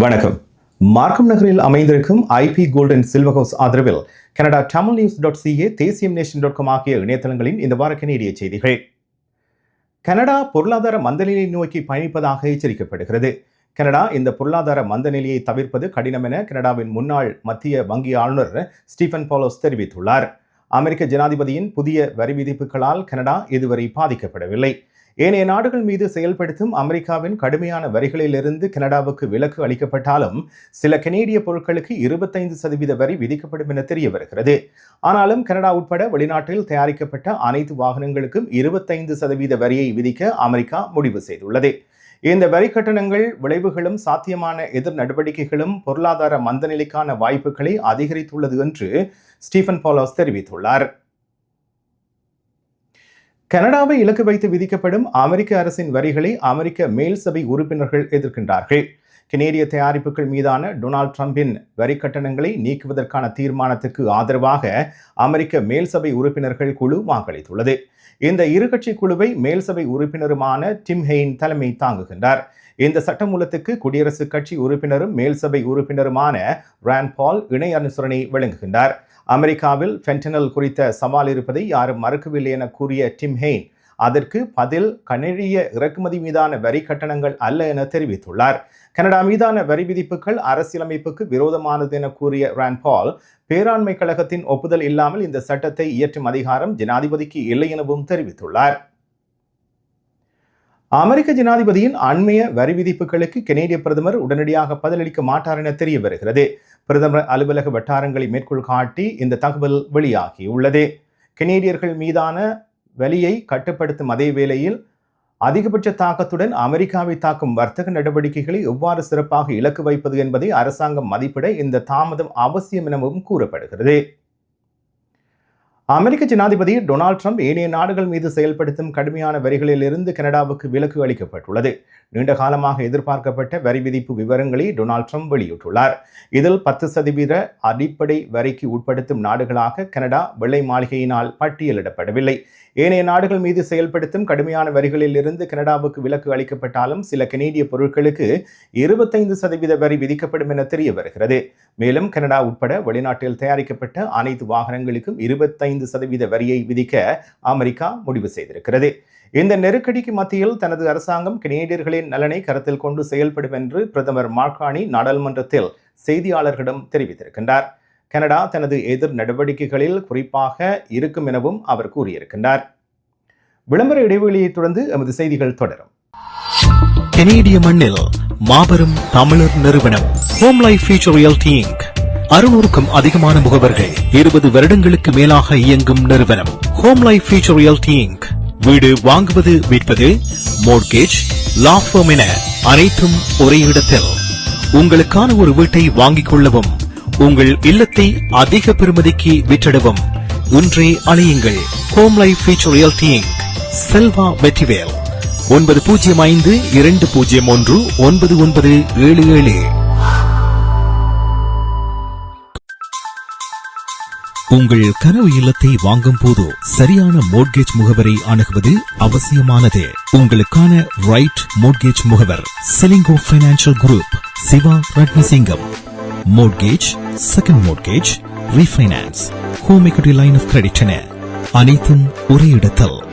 வணக்கம். மார்க்கம் நகரில் அமைந்திருக்கும் ஐபி கோல்டன் சில்வர் ஹவுஸ் ஆதரவில் Canada Tamil news dot CA Thesiyam nation dot com ஆகிய இணையதளங்களின் இந்த வார கனேடிய செய்திகள். கனடா பொருளாதார மந்தநிலையை நோக்கி பயணிப்பதாக எச்சரிக்கப்படுகிறது. கனடா இந்த பொருளாதார மந்தநிலையை தவிர்ப்பது கடினம் என கனடாவின் முன்னாள் மத்திய வங்கி ஆளுநர் ஸ்டீஃபன் பாலோஸ் தெரிவித்துள்ளார். அமெரிக்க ஜனாதிபதியின் புதிய வரி விதிப்புகளால் கனடா இதுவரை பாதிக்கப்படவில்லை. ஏனைய நாடுகள் மீது செயல்படுத்தும் அமெரிக்காவின் கடுமையான வரிகளிலிருந்து கனடாவுக்கு விலக்கு அளிக்கப்பட்டாலும் சில கனேடிய பொருட்களுக்கு இருபத்தைந்து சதவீத வரி விதிக்கப்படும் என தெரிய வருகிறது. ஆனாலும் கனடா உட்பட வெளிநாட்டில் தயாரிக்கப்பட்ட அனைத்து வாகனங்களுக்கும் இருபத்தைந்து சதவீத வரியை விதிக்க அமெரிக்கா முடிவு செய்துள்ளது. இந்த வரி கட்டணங்கள் விளைவுகளும் சாத்தியமான எதிர் நடவடிக்கைகளும் பொருளாதார மந்தநிலைக்கான வாய்ப்புகளை அதிகரித்துள்ளது என்று ஸ்டீஃபன் பாலோஸ் தெரிவித்துள்ளார். கனடாவை இலக்கு வைத்து விதிக்கப்படும் அமெரிக்க அரசின் வரிகளை அமெரிக்க மேல் சபை உறுப்பினர்கள் எதிர்க்கின்றார்கள். கெனேடிய தயாரிப்புகள் மீதான டொனால்ட் ட்ரம்பின் வரி கட்டணங்களை நீக்குவதற்கான தீர்மானத்துக்கு ஆதரவாக அமெரிக்க மேல் சபை உறுப்பினர்கள் குழு வாக்களித்துள்ளது. இந்த இரு கட்சி குழுவை மேல் சபை உறுப்பினருமான டிம் ஹெயின் தலைமை தாங்குகின்றார். இந்த சட்டமூலத்துக்கு குடியரசுக் கட்சி உறுப்பினரும் மேல் சபை உறுப்பினருமான ரான் பால் இணை அனுசரணை வழங்குகின்றார். அமெரிக்காவில் ஃபென்டனல் குறித்த சவால் இருப்பதை யாரும் மறுக்கவில்லை என கூறிய டிம் ஹெயின் அதற்கு பதில் கனடிய இறக்குமதி மீதான வரி கட்டணங்கள் அல்ல என தெரிவித்துள்ளார். கனடா மீதான வரி விதிப்புகள் அரசியலமைப்புக்கு விரோதமானது என கூறிய ரான்பால் பேராண்மை கழகத்தின் ஒப்புதல் இல்லாமல் இந்த சட்டத்தை இயற்றும் அதிகாரம் ஜனாதிபதிக்கு இல்லை எனவும் தெரிவித்துள்ளார். அமெரிக்க ஜனாதிபதியின் அண்மைய வரி விதிப்புகளுக்கு கனேடிய பிரதமர் உடனடியாக பதிலளிக்க மாட்டார் என தெரிய வருகிறது. பிரதமர் அலுவலக வட்டாரங்களை மேற்கோள் காட்டி இந்த தகவல் வெளியாகியுள்ளது. கெனேடியர்கள் மீதான வலியை கட்டுப்படுத்தும் அதே வேளையில் அதிகபட்ச தாக்கத்துடன் அமெரிக்காவை தாக்கும் வர்த்தக நடவடிக்கைகளை எவ்வாறு சிறப்பாக இலக்கு வைப்பது என்பதை அரசாங்கம் மதிப்பிட இந்த தாமதம் அவசியம் எனவும் கூறப்படுகிறது. அமெரிக்க ஜனாதிபதி டொனால்ட் ட்ரம்ப் ஏனைய நாடுகள் மீது செயல்படுத்தும் கடுமையான வரிகளில் இருந்து கனடாவுக்கு விலக்கு அளிக்கப்பட்டுள்ளது. நீண்ட காலமாக எதிர்பார்க்கப்பட்ட வரி விதிப்பு விவரங்களை டொனால்ட் ட்ரம்ப் வெளியிட்டுள்ளார். இதில் பத்து சதவீத அடிப்படை வரிக்கு உட்படுத்தும் நாடுகளாக கனடா வெள்ளை மாளிகையினால் பட்டியலிடப்படவில்லை. ஏனைய நாடுகள் மீது செயல்படுத்தும் கடுமையான வரிகளில் இருந்து கனடாவுக்கு விலக்கு அளிக்கப்பட்டாலும் சில கனேடிய பொருட்களுக்கு இருபத்தைந்து சதவீத வரி விதிக்கப்படும் என தெரிய வருகிறது. மேலும் கனடா உட்பட வெளிநாட்டில் தயாரிக்கப்பட்ட அனைத்து வாகனங்களுக்கும் இருபத்தைந்து சதவீத வரியை விதிக்க அமெரிக்கா முடிவு செய்திருக்கிறது. இந்த நெருக்கடிக்கு மத்தியில் தனது அரசாங்கம் கனேடியர்களின் நலனை கருத்தில் கொண்டு செயல்படும் என்று பிரதமர் மார்கானி நாடாளுமன்றத்தில் செய்தியாளர்களிடம் தெரிவித்திருக்கின்றார். கனடா தனது எதிர் நடவடிக்கைகளில் குறிப்பாக இருக்கும் எனவும் அவர் கூறியிருக்கின்றார். விளம்பர இடைவெளியை தொடர்ந்து எமது செய்திகள் தொடரும். கெனேடிய மண்ணில் மாபெரும் தமிழர் நிறுவனம் home life future realty inc அறுநூறுக்கும் அதிகமான முகவர்கள் இருபது வருடங்களுக்கு மேலாக இயங்கும் நிறுவனம் home life future realty inc வீடு வாங்குவது விற்பது மோட்கேஜ் லா என அனைத்தும் ஒரே இடத்தில். உங்களுக்கான ஒரு வீட்டை வாங்கிக் கொள்ளவும் உங்கள் இல்லத்தை அதிக பெறுமதிக்கு விற்றிடவும். ஒன்றே அழையுங்கள் home life future realty Selva Vetrivel ஒன்பது பூஜ்ஜியம் ஐந்து இரண்டு பூஜ்ஜியம் ஒன்று ஒன்பது ஒன்பது ஏழு ஏழு. உங்கள் கனவு இல்லத்தை வாங்கும் போது சரியான மோட்கேஜ் முகவரை அணுகுவது அவசியமானது. உங்களுக்கான ரைட் மோட்கேஜ் முகவர் Selingo financial group Siva Rathnasingam mortgage second mortgage refinance home equity line of credit என அனைத்தும் ஒரே இடத்தில்.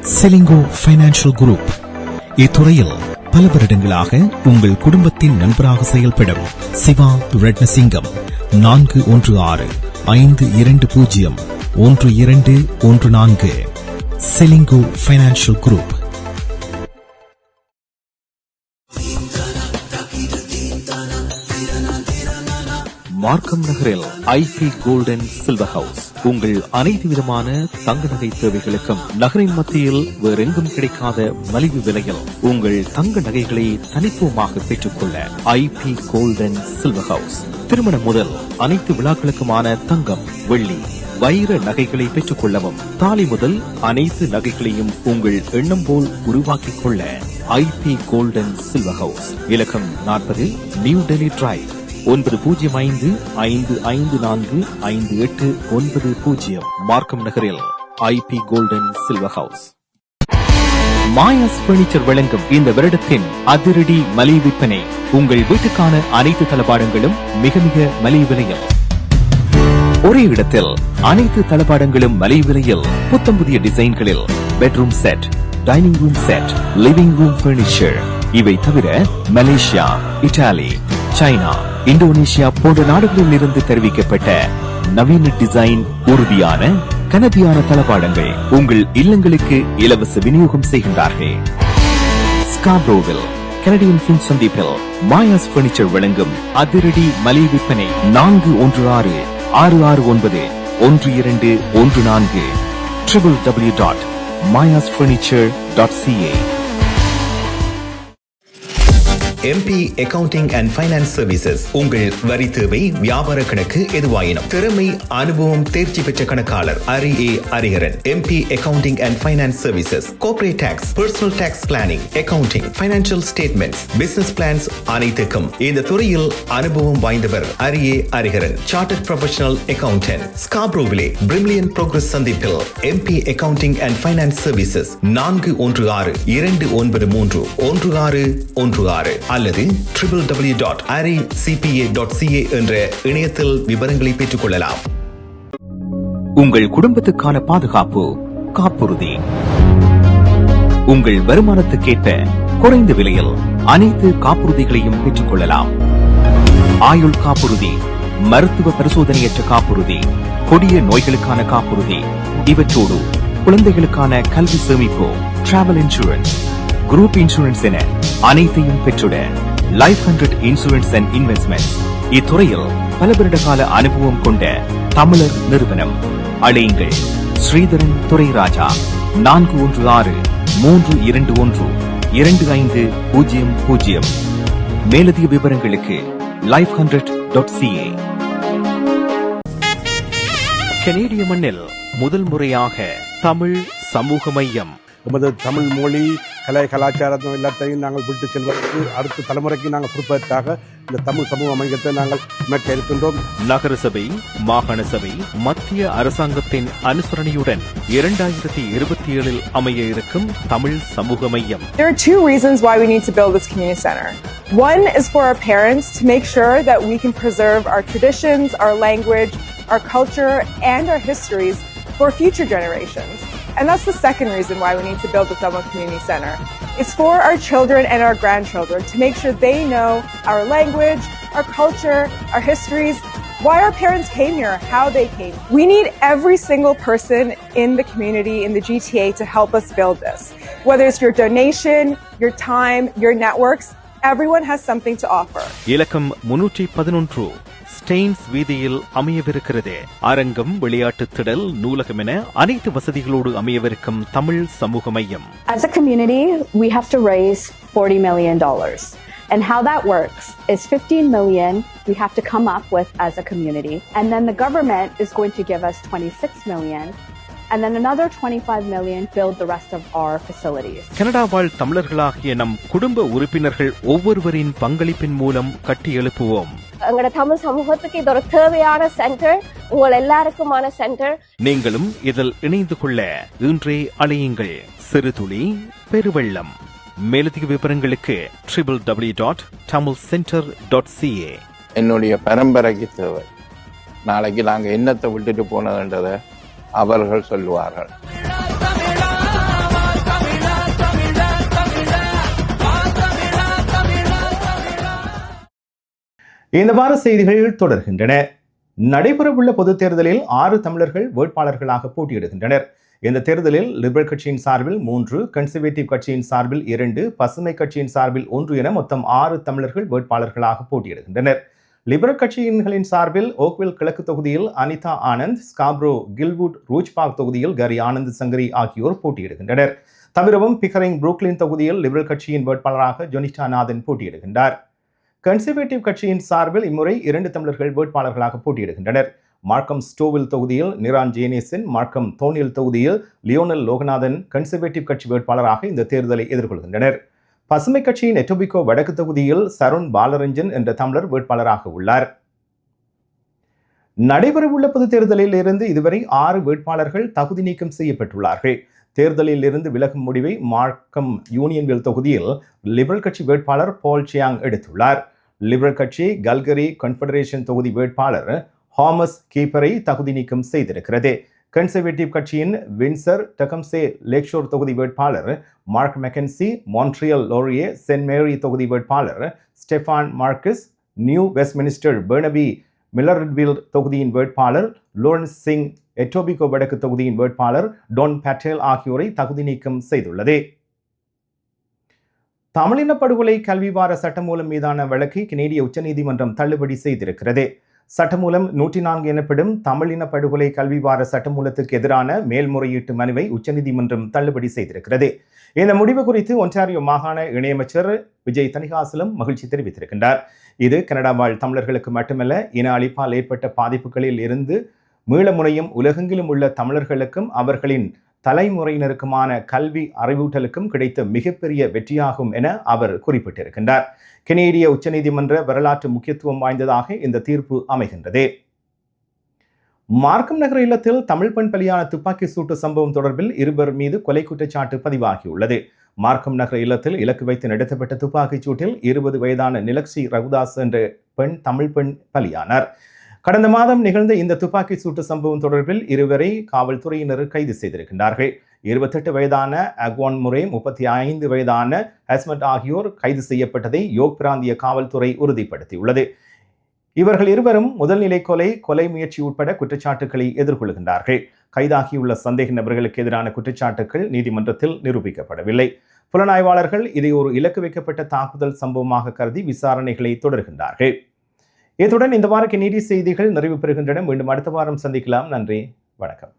செலிங்கோ பைனான்சியல் குரூப் இத்துறையில் பல வருடங்களாக உங்கள் குடும்பத்தின் நண்பராக செயல்படும் சிவா ரட்னசிங்கம். நான்கு ஒன்று ஆறு ஐந்து இரண்டு பூஜ்ஜியம் ஒன்று இரண்டு ஒன்று நான்கு. செலிங்கோ பைனான்சியல் குரூப் மார்க்கம் நகரில் ஐபி கோல்டன் சில்வர் ஹவுஸ் உங்கள் அனைத்து விதமான தங்க நகை தேவைகளுக்கும் நகரின் மத்தியில் வேறெங்கும் கிடைக்காத மலிவு விலையில் உங்கள் தங்க நகைகளை தனித்துவமாக பெற்றுக்கொள்ள ஐபி கோல்டன் சில்வர் ஹவுஸ் திருமணம் முதல் அனைத்து விழாக்களுக்குமான தங்கம் வெள்ளி வைர நகைகளை பெற்றுக் கொள்ளவும் தாலி முதல் அனைத்து நகைகளையும் உங்கள் எண்ணம் போல் உருவாக்கிக் கொள்ள ஐபி கோல்டன் சில்வர் ஹவுஸ் இலக்கம் நாற்பது நியூ டெல்லி டிரைவ் ஒன்பது பூஜ்ஜியம் ஐந்து ஐந்து ஐந்து நான்கு ஐந்து எட்டு ஒன்பது பூஜ்ஜியம் மார்க்கம் நகரில் IP golden silver house Maya's furniture வழங்கும் இந்த வருடத்தின் அதிரடி மலிவு விற்பனை உங்கள் வீட்டுக்கான அனைத்து தளபாடங்களும் மிக மிக மலிவு விலையில். ஒரே இடத்தில் அனைத்து தளபாடங்களும் மலிவு விலையில் புத்தம் புதிய டிசைன்களில் bedroom set dining room set living room furniture இவை தவிர மலேசியா இத்தாலி சைனா இந்தோனேஷியா போன்ற நாடுகளில் இருந்து தெரிவிக்கப்பட்ட நவீன டிசைன் உறுதியான கனதியான தளபாடங்கள் உங்கள் இல்லங்களுக்கு இலவச விநியோகம் செய்கின்றார்கள். ஸ்காப்ரோவில் கனடியன் பின் சந்திப்பில் மாயாஸ் பர்னிச்சர் வழங்கும் அதிரடி மலிவு விற்பனை நான்கு ஒன்று ஆறு ஆறு ஆறு ஒன்பது ஒன்று இரண்டு ஒன்று நான்கு. Triple W dot Maya's furniture dot CA MB accounting and finance services உங்கள் வரி தேவை வியாபார கணக்கு எதுவாயினும். திறமை அனுபவம் தேர்ச்சி பெற்ற கணக்காளர் Hari A Hariharan M P accounting and finance services corporate tax personal tax planning accounting financial statements business plans அனைத்துக்கும் இந்த துறையில் அனுபவம் வாய்ந்தவர் Hari A Hariharan chartered professional accountant ஸ்காப்ரோவிலே பிரிமிலியன் ப்ரோக்ரஸ் சந்திப்பில் M P accounting and finance services நான்கு ஒன்று ஆறு இரண்டு ஒன்பது மூன்று ஒன்று ஆறு ஒன்று ஆறு. அல்லது triple W dot Hari CPA dot CA என்ற இணையத்தில் விவரங்களை பெற்றுக் கொள்ளலாம் உங்கள் குடும்பத்துக்கான பாதுகாப்பு காப்புறுதி. உங்கள் வருமானத்துக்கேற்ப குறைந்த விலையில் அனைத்து காப்புறுதிகளையும் பெற்றுக் கொள்ளலாம் ஆயுள் காப்புறுதி மருத்துவ பரிசோதனையற்ற காப்புறுதி கொடிய நோய்களுக்கான காப்புறுதி இவற்றோடு குழந்தைகளுக்கான கல்வி சேமிப்பு டிராவல் இன்சூரன்ஸ் குரூப் இன்சூரன்ஸ் என அனைத்தையும் பெற்றுட. Life hundred insurance and investment இத்துறையில் பல வருட கால அனுபவம் கொண்ட தமிழர் நிறுவனம். அழையுங்கள். ஸ்ரீதரன் துரைராஜா நான்கு ஒன்று ஆறு மூன்று இரண்டு ஒன்று இரண்டு ஐந்து பூஜ்ஜியம் பூஜ்ஜியம். மேலதிக விவரங்களுக்கு லைஃப் ஹண்ட்ரட் டாட் சிஏ கனேடிய மண்ணில் முதல் முறையாக தமிழ் சமூக மையம். எமது தமிழ் மொழி கலை கலாச்சாரம் எல்லாத்தையும் நாங்கள் விட்டு செல்வதற்கு அடுத்த தலைமுறைக்கு நாங்கள் கொடுப்பதற்காக இந்த தமிழ் சமூக மையத்தை நாங்கள் மேற்க இருக்கின்றோம் நகர சபை மாகாண சபை மத்திய அரசாங்கத்தின் அனுசரணையுடன் இரண்டாயிரத்தி இருபத்தி ஏழில் அமைய இருக்கும் தமிழ் சமூக மையம் There are two reasons why we need to build this community center. One is for our parents to make sure that we can preserve our traditions, our language, our culture, and our histories for future generations. And that's the second reason why we need to build the Thelma Community Center. It's for our children and our grandchildren to make sure they know our language, our culture, our histories, why our parents came here, how they came. We need every single person in the community, in the GTA, to help us build this. Whether it's your donation, your time, your networks, everyone has something to offer. இலக்கம் முன்னூற்றி பதினொன்று Staines வீதியில் அமையவிருக்கிறது அரங்கம் விளையாட்டுத் திடல் நூலகம் என அனைத்து வசதிகளோடு அமையவிருக்கும் தமிழ் சமூக மையம் As a community, we have to raise $40 million. And how that works is 15 million we have to come up with as a community. And then the government is going to give us 26 million. And then another 25 million build the rest of our facilities. Canada வாழ் தமிழர்களாகிய நம் குடும்ப உறுப்பினர்கள் ஒவ்வொருவரின் பங்களிப்பின் மூலம் கட்டி எழுப்புவோம் எங்களோட தமிழ் சமூகத்துக்கு இது ஒரு தேவையான சென்டர் உங்கள் எல்லாருக்குமான சென்டர் நீங்களும் இதில் இணைந்து கொள்ள இன்றே அழையுங்கள் சிறுதுளி பெருவெள்ளம். மேலதிக விவரங்களுக்கு triple W dot Tamil centre dot CA என்னுடைய பரம்பரைக்கு தேவை. நாளைக்கு நாங்கள் என்னத்தை விட்டுட்டு போனதுன்றதை அவர்கள் சொல்லுவார்கள். இந்த வார செய்திகள் தொடர்கின்றன. நடைபெறவுள்ள பொதுத் தேர்தலில் ஆறு தமிழர்கள் வேட்பாளர்களாக போட்டியிடுகின்றனர். இந்த தேர்தலில் லிபரல் கட்சியின் சார்பில் மூன்று கன்சர்வேட்டிவ் கட்சியின் சார்பில் இரண்டு பசுமை கட்சியின் சார்பில் ஒன்று என மொத்தம் ஆறு தமிழர்கள் வேட்பாளர்களாக போட்டியிடுகின்றனர். லிபரல் கட்சியின்களின் சார்பில் ஓக்வில் கிழக்கு தொகுதியில் Anita Anand Scarborough Guildwood Rouge Park தொகுதியில் கரி ஆனந்த் சங்கரி ஆகியோர் போட்டியிடுகின்றனர். தவிரவும் பிகரிங் புரூக்லின் தொகுதியில் லிபரல் கட்சியின் வேட்பாளராக ஜொனிஷா நாதன் போட்டியிடுகின்றார். கன்சர்வேட்டிவ் கட்சியின் சார்பில் இம்முறை இரண்டு தமிழர்கள் வேட்பாளர்களாக போட்டியிடுகின்றனர். மார்க்கம் ஸ்டோவில் தொகுதியில் நிரான் ஜேனேசன் மார்க்கம் தோனியல் தொகுதியில் லியோனல் லோகநாதன் கன்சர்வேட்டிவ் கட்சி வேட்பாளராக இந்த தேர்தலை எதிர்கொள்கின்றனர். பசுமை கட்சியின் எட்டோபிகோ வடக்கு தொகுதியில் சருண் பாலரஞ்சன் என்ற தமிழர் வேட்பாளராக உள்ளார். நடைபெறவுள்ள பொது தேர்தலில் இருந்து இதுவரை ஆறு வேட்பாளர்கள் தகுதி நீக்கம் செய்யப்பட்டுள்ளார்கள். தேர்தலில் இருந்து விலகும் முடிவை மார்க்கம் யூனியன்வில் தொகுதியில் லிபரல் கட்சி வேட்பாளர் பால் சியாங் எடுத்துள்ளார். லிபரல் கட்சி கல்கரி கன்ஃபெடரேஷன் தொகுதி வேட்பாளர் ஹாமஸ் கீப்பரை தகுதி நீக்கம் செய்திருக்கிறது. கன்சர்வேட்டிவ் கட்சியின் வின்சர் டெகம்சே லேக்ஷோர் தொகுதி வேட்பாளர் Mark McKenzie Montreal Laurier Sainte Marie தொகுதி வேட்பாளர் Stephane Marcus New Westminster Burnaby Maillardville தொகுதியின் வேட்பாளர் லோரன்ஸ் சிங் எட்டோபிகோ வடக்கு தொகுதியின் வேட்பாளர் டொன் பட்டேல் ஆகியோரை தகுதி நீக்கம் செய்துள்ளது. தமிழின படுகொலை கல்விவார சட்டமூலம் மீதான வழக்கை கனேடிய உச்சநீதிமன்றம் தள்ளுபடி செய்திருக்கிறது. சட்டமூலம் நூற்றி நான்கு எனப்படும் தமிழின படுகொலை கல்விவார சட்டமூலத்திற்கு சட்டமூலத்துக்கு எதிரான மேல்முறையீட்டு மனுவை உச்சநீதிமன்றம் தள்ளுபடி செய்திருக்கிறது. இந்த முடிவு குறித்து ஒன்டாரியோ மாகாண இணையமைச்சர் விஜய் தனிகாசலம் மகிழ்ச்சி தெரிவித்திருக்கின்றார். இது கனடா வாழ் தமிழர்களுக்கு மட்டுமல்ல இன அழிப்பால் ஏற்பட்ட பாதிப்புகளில் இருந்து மீள முனையும் உலகெங்கிலும் உள்ள தமிழர்களுக்கும் அவர்களின் தலைமுறையினருக்குமான கல்வி அறிவூட்டலுக்கும் கிடைத்த மிகப்பெரிய வெற்றியாகும் என அவர் குறிப்பிட்டிருக்கின்றார். கெனேடிய உச்சநீதிமன்ற வரலாற்று முக்கியத்துவம் வாய்ந்ததாக இந்த தீர்ப்பு அமைகின்றது. மார்க்கம் நகர இல்லத்தில் தமிழ் பெண் பலியான துப்பாக்கி சூட்டு சம்பவம் தொடர்பில் இருவர் மீது கொலை குற்றச்சாட்டு பதிவாகியுள்ளது. மார்க்கம் நகர இல்லத்தில் இலக்கு வைத்து நடத்தப்பட்ட துப்பாக்கிச் சூட்டில் இருபது வயதான நிலக்ஷி ரகுதாஸ் என்ற பெண் தமிழ் பெண் பலியானார். கடந்த மாதம் நிகழ்ந்த இந்த துப்பாக்கி சூட்டு சம்பவம் தொடர்பில் இருவரை காவல்துறையினர் கைது செய்திருக்கின்றார்கள். இருபத்தெட்டு வயதான அக்வான் முறை முப்பத்தி ஐந்து வயதான ஹஸ்மட் ஆகியோர் கைது செய்யப்பட்டதை யோக் பிராந்திய காவல்துறை உறுதிப்படுத்தியுள்ளது. இவர்கள் இருவரும் முதல்நிலை கொலை கொலை முயற்சி உட்பட குற்றச்சாட்டுகளை எதிர்கொள்கின்றார்கள். கைதாகியுள்ள சந்தேக நபர்களுக்கு எதிரான குற்றச்சாட்டுகள் நீதிமன்றத்தில் நிரூபிக்கப்படவில்லை. புலனாய்வாளர்கள் இதை ஒரு இலக்கு வைக்கப்பட்ட தாக்குதல் சம்பவமாக கருதி விசாரணைகளை தொடர்கின்றார்கள். இத்துடன் இந்த வாரக்கு நீதி செய்திகள் நிறைவு பெறுகின்றன. மீண்டும் அடுத்த வாரம் சந்திக்கலாம். நன்றி. வணக்கம்.